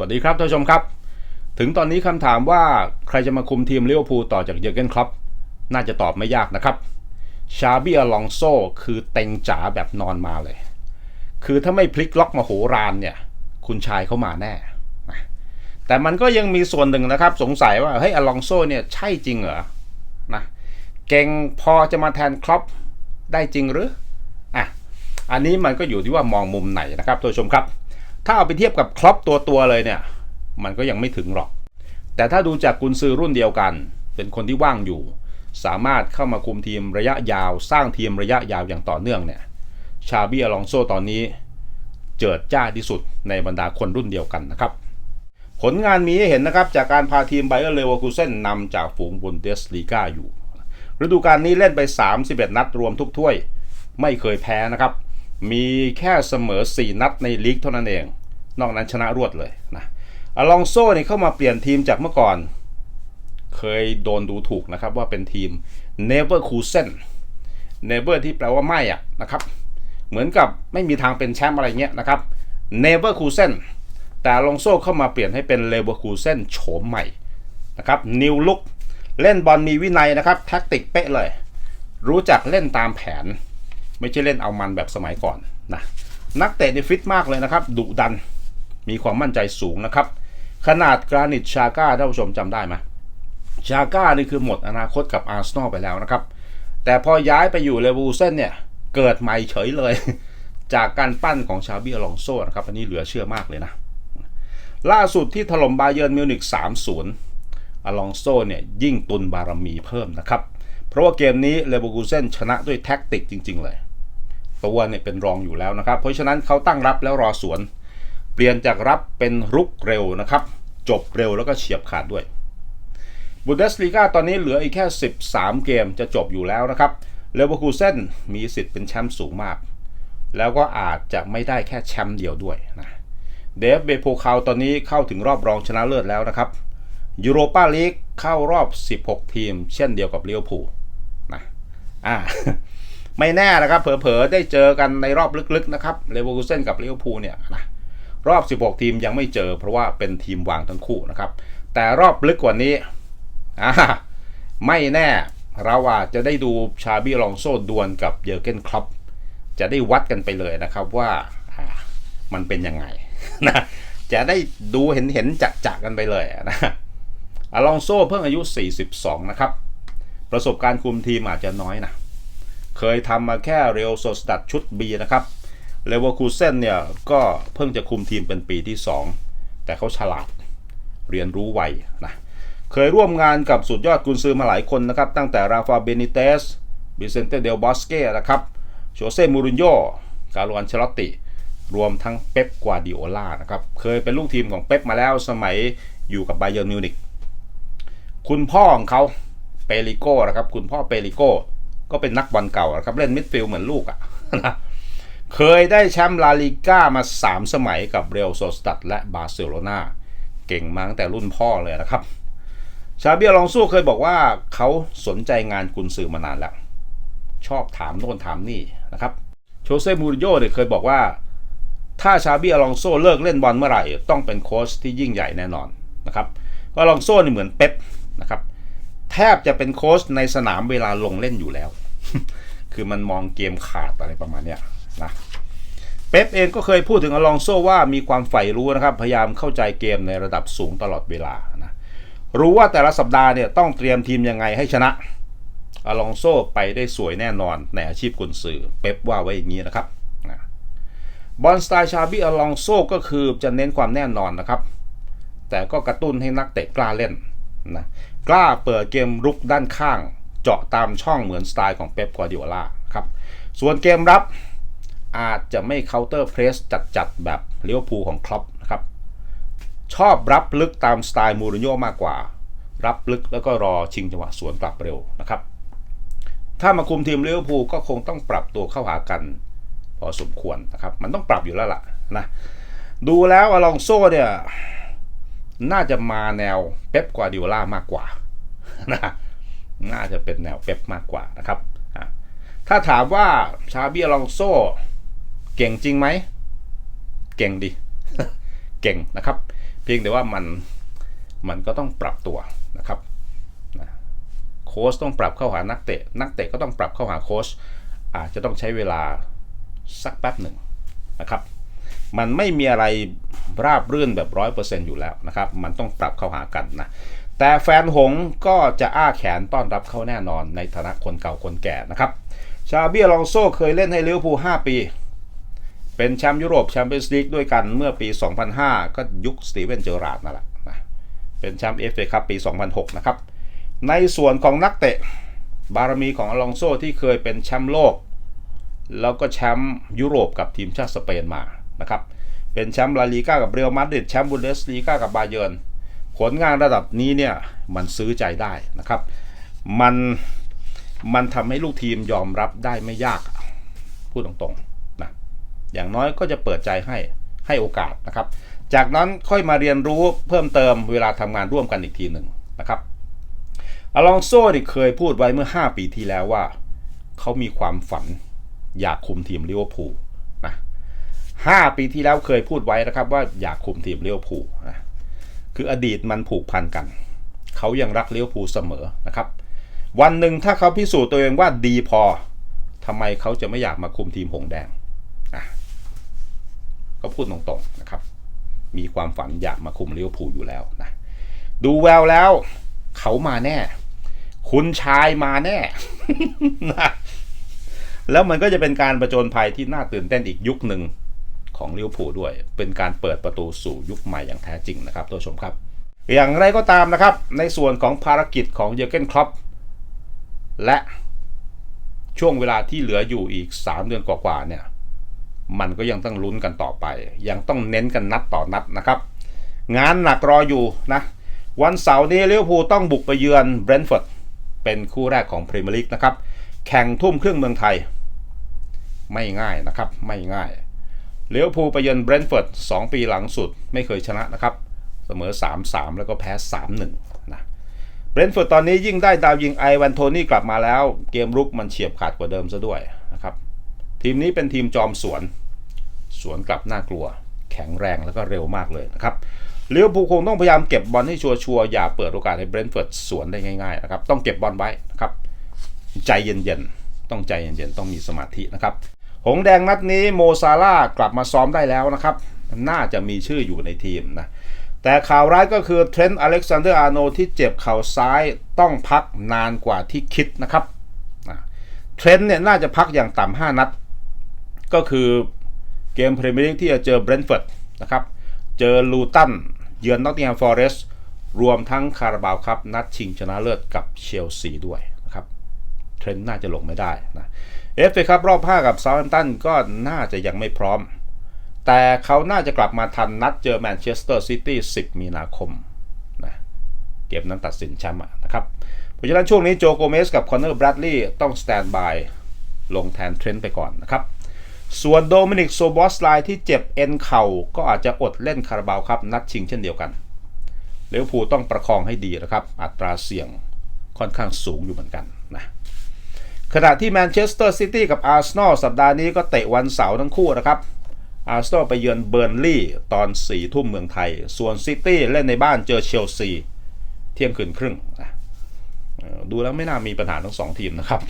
วัสดีครับท่านผู้ชมครับ ถึงตอนนี้คำถามว่าใครจะมาคุมทีมเลิเวพูต่อจากเยอร์เกนคล็อปน่าจะตอบไม่ยากนะครับ ชาบีอลองโซคือเต็งจ๋าแบบนอนมาเลย คือถ้าไม่พลิกล็อกมาโหรานเนี่ย คุณชายเขามาแน่ แต่มันก็ยังมีส่วนหนึ่งนะครับ สงสัยว่าเฮ้ยอลองโซเนี่ยใช่จริงเหรอนะเก่งพอจะมาแทนคล็อปได้จริงหรืออะอันนี้มันก็อยู่ที่ว่ามองมุมไหนนะครับท่านผู้ชมครับ ถ้าเอาไปเทียบกับคล็อปตัวตัวเลยเนี่ย มันก็ยังไม่ถึงหรอก แต่ถ้าดูจากกุนซือรุ่นเดียวกัน เป็นคนที่ว่างอยู่ สามารถเข้ามาคุมทีมระยะยาว สร้างทีมระยะยาวอย่างต่อเนื่องเนี่ย ชาบี้อลองโซตอนนี้ เจิดจ้าที่สุดในบรรดาคนรุ่นเดียวกันนะครับ ผลงานมีให้เห็นนะครับ จากการพาทีมไบเออร์เลเวอร์คูเซนนำจากฝูงบุนเดสลีกาอยู่ฤดูกาลนี้เล่นไป 31 นัดรวมทุกถ้วย ไม่เคยแพ้นะครับ มีแค่เสมอ 4 นัดในลีกเท่านั้นเอง นอกนั้นชนะรวดเลยนะอลองโซ่เนี่ยเข้ามาเปลี่ยนทีมจากเมื่อก่อน เคยโดนดูถูกนะครับว่าเป็นทีม Never c u s e n Never ที่แปลว่าไม่อะนะครับ เหมือนกับไม่มีทางเป็นแชมป์อะไรเงี้ยนะครับ Never c u s e n แต่อลองโซ่เข้ามาเปลี่ยนให้เป็น Leverkusen โฉมใหม่นะครับ New Look เล่นบอลมีวินัยนะครับแท็กติกเป๊ะเลย รู้จักเล่นตามแผน ไม่ใช่เล่นเอามันแบบสมัยก่อนนะนักเตะนี่ฟิตมากเลยนะครับดุดัน มีความมั่นใจสูงนะครับ ขนาดกรานิตชาก้าท่านผู้ชมจำได้ไหมชาก้านี่คือหมดอนาคตกับอาร์เซนอลไปแล้วนะครับ แต่พอย้ายไปอยู่เลเวอร์เซนเนี่ย เกิดใหม่เฉยเลย จากการปั้นของชาบีอลองโซนะครับ อันนี้เหลือเชื่อมากเลยนะ ล่าสุดที่ถล่มบาเยิร์นมิวนิก3-0อลองโซเนี่ยยิ่งตุนบารมีเพิ่มนะครับ เพราะว่าเกมนี้เลเวอร์คูเซนชนะด้วยแท็กติกจริง ๆ เลย ตัวเนี่ยเป็นรองอยู่แล้วนะครับ เพราะฉะนั้นเขาตั้งรับแล้วรอสวน ปลี่ยนจากรับเป็นรุกเร็วนะครับ จบเร็วแล้วก็เฉียบขาดด้วยบุนเดสลีกาตอนนี้เหลืออีกแค่ 13 เกมจะจบอยู่แล้วนะครับเลเวอร์คูเซนมีสิทธิ์เป็นแชมป์สูงมาก แล้วก็อาจจะไม่ได้แค่แชมป์เดียวด้วยนะเดฟเบโพคาวตอนนี้เข้าถึงรอบรองชนะเลิศแล้วนะครับยูโรปาลีกเข้ารอบ 16 ทีม เช่นเดียวกับเลี้ยวผูนะอ่าไม่แน่นะครับเผลอๆได้เจอกันในรอบลึกๆนะครับเลเวอร์คูเซนกับเลี้ยวผูเนี่ยนะ รอบ 16 ทีมยังไม่เจอ เพราะว่าเป็นทีมวางทั้งคู่นะครับ แต่รอบลึกกว่านี้ไม่แน่เราอาจจะได้ดูชาบีลองโซดวลกับเยอร์เกนคล็อปจะได้วัดกันไปเลยนะครับว่ามันเป็นยังไงนะจะได้ดูเห็นเห็นจัดจักันไปเลยนะอลองโซเพิ่งอายุ 42 นะครับ ประสบการณ์คุมทีมอาจจะน้อยนะ เคยทำมาแค่เรอัลโซสตัดชุด B นะครับ เลเวอร์คูเซนเนี่ยก็เพิ่งจะคุมทีมเป็นปีที่ 2 แต่เขาฉลาดเรียนรู้ไวนะเคยร่วมงานกับสุดยอดกุนซือมาหลายคนนะครับ ตั้งแต่ราฟาเบนิเตสบิเซนเตเดลบอสเก้นะครับโชเซ่มูรินโญ่กาลอันเชลติ รวมทั้งเป๊ปกวาดิโอลานะครับ เคยเป็นลูกทีมของเป๊ปมาแล้วสมัยอยู่กับไบเยอร์มิวนิกคุณพ่อของเขาเปริโก้นะครับ คุณพ่อเปริโก้ก็เป็นนักบอลเก่านะครับ เล่นมิดฟิลด์เหมือนลูกอะนะ เคยได้แชมป์ลาลิก้ามา 3 สมัยกับเรอัลโซสตัดและบาร์เซโลนาเก่งมาตั้งแต่รุ่นพ่อเลยนะครับ ชาเบียลองสู้เคยบอกว่าเขาสนใจงานกุนซือมานานแล้ว ชอบถามโน่นถามนี่นะครับโชเซ่มูริโญ่เนี่ยเคยบอกว่า ถ้าชาเบียลองโซ่เลิกเล่นบอลเมื่อไหร่ ต้องเป็นโค้ชที่ยิ่งใหญ่แน่นอนนะครับเพราะลองโซ่นี่เหมือนเป๊ปนะครับแทบจะเป็นโค้ชในสนามเวลาลงเล่นอยู่แล้ว คือมันมองเกมขาดอะไรประมาณเนี้ยนะ เป๊ปเองก็เคยพูดถึงอลองโซว่ามีความใฝ่รู้นะครับ พยายามเข้าใจเกมในระดับสูงตลอดเวลานะรู้ว่าแต่ละสัปดาห์เนี่ยต้องเตรียมทีมยังไงให้ชนะอลองโซไปได้สวยแน่นอนในอาชีพกุนซือเป๊ปว่าไว้อย่างนี้นะครับนะบอลสไตล์ชาบีอลองโซก็คือจะเน้นความแน่นอนนะครับ แต่ก็กระตุ้นให้นักเตะกล้าเล่นนะกล้าเปิดเกมรุกด้านข้าง เจาะตามช่องเหมือนสไตล์ของเป๊ปกวาดิโอลาครับส่วนเกมรับ อาจจะไม่เคาน์เตอร์เพรสจัดๆ แบบเลี้ยวภูของครอปนะครับ ชอบรับลึกตามสไตล์มูรินโญ่มากกว่า รับลึกแล้วก็รอชิงจังหวะสวนกลับเร็วนะครับ ถ้ามาคุมทีมเลิเวอร์พูก็คงต้องปรับตัวเข้าหากัน พอสมควรนะครับ มันต้องปรับอยู่แล้วล่ะนะดูแล้วอลองโซ่เนี่ยน่าจะมาแนวเป๊ปกว่าดิโอลามากกว่านะน่าจะเป็นแนวเป๊ปมากกว่านะครับถ้าถามว่าชาเบียลองโซ่ เก่งจริงไหม เก่งดิเก่งนะครับ เพียงแต่ว่ามันมันก็ต้องปรับตัวนะครับนะโค้ชต้องปรับเข้าหานักเตะ นักเตะก็ต้องปรับเข้าหาโค้ชอาจจะต้องใช้เวลาสักแป๊บหนึ่งนะครับ มันไม่มีอะไรราบรื่นแบบร้อยเปอร์เซ็นต์อยู่แล้วนะครับ มันต้องปรับเข้าหากันนะแต่แฟนหงส์ก็จะอ้าแขนต้อนรับเขาแน่นอนในฐานะคนเก่าคนแก่นะครับ ชาเบียลองโซเคยเล่นให้ลิเวอร์พูล5ปี เป็นแชมป์ยุโรปแชมเปี้ยนส์ลีกด้วยกันเมื่อปี 2005 ก็ยุคสตีเวนเจอราร์ดนั่นแหละนะเป็นแชมป์เอฟเอคัพปี 2006 นะครับ ในส่วนของนักเตะบารมีของอลองโซที่เคยเป็นแชมป์โลก แล้วก็แชมป์ยุโรปกับทีมชาติสเปนมานะครับ เป็นแชมป์ลาลีกากับเรอัลมาดริดแชมป์บุนเดสลีกากับบาเยิร์นผลงานระดับนี้เนี่ยมันซื้อใจได้นะครับ มันมันทำให้ลูกทีมยอมรับได้ไม่ยาก พูดตรงๆ อย่างน้อยก็จะเปิดใจให้ให้โอกาสนะครับ จากนั้นค่อยมาเรียนรู้เพิ่มเติมเวลาทำงานร่วมกันอีกทีหนึ่งนะครับอลองโซ่เคยพูดไว้เมื่อ 5 ปีที่แล้วว่า เขามีความฝันอยากคุมทีมลิเวอร์พูลนะ5ปีที่แล้วเคยพูดไว้นะครับว่าอยากคุมทีมลิเวอร์พูลนะคืออดีตมันผูกพันกัน เขายังรักลิเวอร์พูลเสมอนะครับ วันหนึ่งถ้าเขาพิสูจน์ตัวเองว่าดีพอทำไมเขาจะไม่อยากมาคุมทีมหงแดง ก็พูดตรงๆนะครับ มีความฝันอยากมาคุมลิเวอร์พูลอยู่แล้วนะ ดูแววแล้ว เขามาแน่ คุณชายมาแน่นะแล้วมันก็จะเป็นการประจนภัยที่น่าตื่นเต้นอีกยุคหนึ่งของลิเวอร์พูลด้วย เป็นการเปิดประตูสู่ยุคใหม่อย่างแท้จริงนะครับท่านผู้ชมครับ อย่างไรก็ตามนะครับ ในส่วนของภารกิจของเยอร์เกนครอปและช่วงเวลาที่เหลืออยู่อีก 3 เดือนกว่าๆเนี่ย มันก็ยังต้องลุ้นกันต่อไป ยังต้องเน้นกันนัดต่อนัดนะครับ งานหนักรออยู่นะ วันเสาร์นี้ลิเวอร์พูลต้องบุกไปเยือนเบรนท์ฟอร์ดเป็นคู่แรกของพรีเมียร์ลีกนะครับ แข่งทุ่มครึ่งเมืองไทย ไม่ง่ายนะครับ ไม่ง่ายลิเวอร์พูลไปเยือนเบรนท์ฟอร์ด2 ปีหลังสุดไม่เคยชนะนะครับ เสมอ 3-3 แล้วก็แพ้ 3-1 นะเบรนท์ฟอร์ดตอนนี้ยิ่งได้ดาวยิงไอวันโทนี่กลับมาแล้ว เกมรุกมันเฉียบขาดกว่าเดิมซะด้วย ทีมนี้เป็นทีมจอมสวน สวนกลับน่ากลัว แข็งแรงแล้วก็เร็วมากเลยนะครับเลิเวอร์พูคงต้องพยายามเก็บบอลให้ชัวร์ๆอย่าเปิดโอกาสให้เบรนท์ฟอร์ดสวนได้ง่ายๆนะครับต้องเก็บบอลไว้นะครับใจเย็นๆต้องใจเย็นๆต้องมีสมาธินะครับหงแดงนัดนี้โมซาร่ากลับมาซ้อมได้แล้วนะครับน่าจะมีชื่ออยู่ในทีมนะแต่ข่าวร้ายก็คือเทรนต์อเล็กซานเดอร์อาร์โนที่เจ็บเข่าซ้ายต้องพักนานกว่าที่คิดนะครับเทรนต์เนี่ยน่าจะพักอย่างต่ำ5นัด ก็คือเกมพรีเมียร์ลีกที่จะเจอเบรนท์ฟอร์ดนะครับ เจอลูตัน เยือนนอตติงแฮมฟอร์เรสต์รวมทั้งคาราบาวครับ นัดชิงชนะเลิศกับเชลซีด้วยนะครับ เทรนต์น่าจะลงไม่ได้นะเอฟเอครับรอบ 5 กับเซาท์แฮมป์ตันก็น่าจะยังไม่พร้อม แต่เขาน่าจะกลับมาทันนัดเจอแมนเชสเตอร์ซิตี้ 10 มีนาคมนะเกมนั้นตัดสินแชมป์นะครับ เพราะฉะนั้นช่วงนี้โจโกเมสกับคอนเนอร์แบรดลีย์ต้องสแตนบายลงแทนเทรนต์ไปก่อนนะครับ ส่วนโดมินิกโซบอสไลที่เจ็บเอ็นเข่าก็อาจจะอดเล่นคาราบาวครับ นัดชิงเช่นเดียวกันเลวพูต้องประคองให้ดีนะครับ อัตราเสี่ยงค่อนข้างสูงอยู่เหมือนกันนะขณะที่แมนเชสเตอร์ซิตี้กับอาร์เซนอลสัปดาห์นี้ก็เตะวันเสาร์ทั้งคู่นะครับอาร์เซนอลไปเยือนเบิร์นลี่ตอน4ทุ่มเมืองไทย ส่วนซิตี้เล่นในบ้านเจอเชลซีเที่ยงคืนครึ่งนะดูแล้วไม่น่ามีปัญหาทั้งสองทีมนะครับ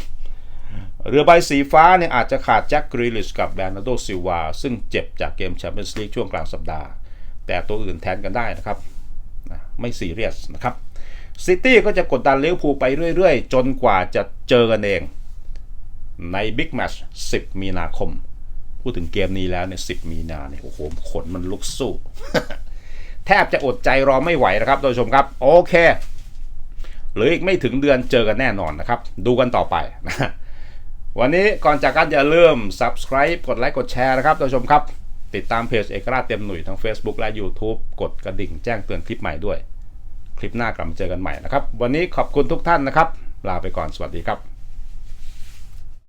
เรือใบสีฟ้าเนี่ยอาจจะขาดแจ็คกรีลิชกับแบรนาโดซิวาซึ่งเจ็บจากเกมแชมเปี้ยนส์ลีกช่วงกลางสัปดาห์ แต่ตัวอื่นแทนกันได้นะครับไม่ซีเรียสนะครับซิตี้ก็จะกดดันเลี้ยวภูไปเรื่อยๆ จนกว่าจะเจอกันเอง ในบิ๊กแมช10 มีนาคม พูดถึงเกมนี้แล้วเนี่ย10 มีนาเนี่ยโอ้โหขนมันลุกสู้ แทบจะอดใจรอไม่ไหวนะครับท่านผู้ชมครับ โอเคหรืออีกไม่ถึงเดือนเจอกันแน่นอนนะครับ ดูกันต่อไปนะ วันนี้ก่อนจากกันอย่าลืม subscribe กดไลค์กดแชร์นะครับท่านผู้ชมครับ ติดตามเพจเอกราชเต็มหนุ่ยทั้ง Facebook และ YouTube กดกระดิ่งแจ้งเตือนคลิปใหม่ด้วย คลิปหน้ากลับมาเจอกันใหม่นะครับ วันนี้ขอบคุณทุกท่านนะครับ ลาไปก่อนสวัสดีครับ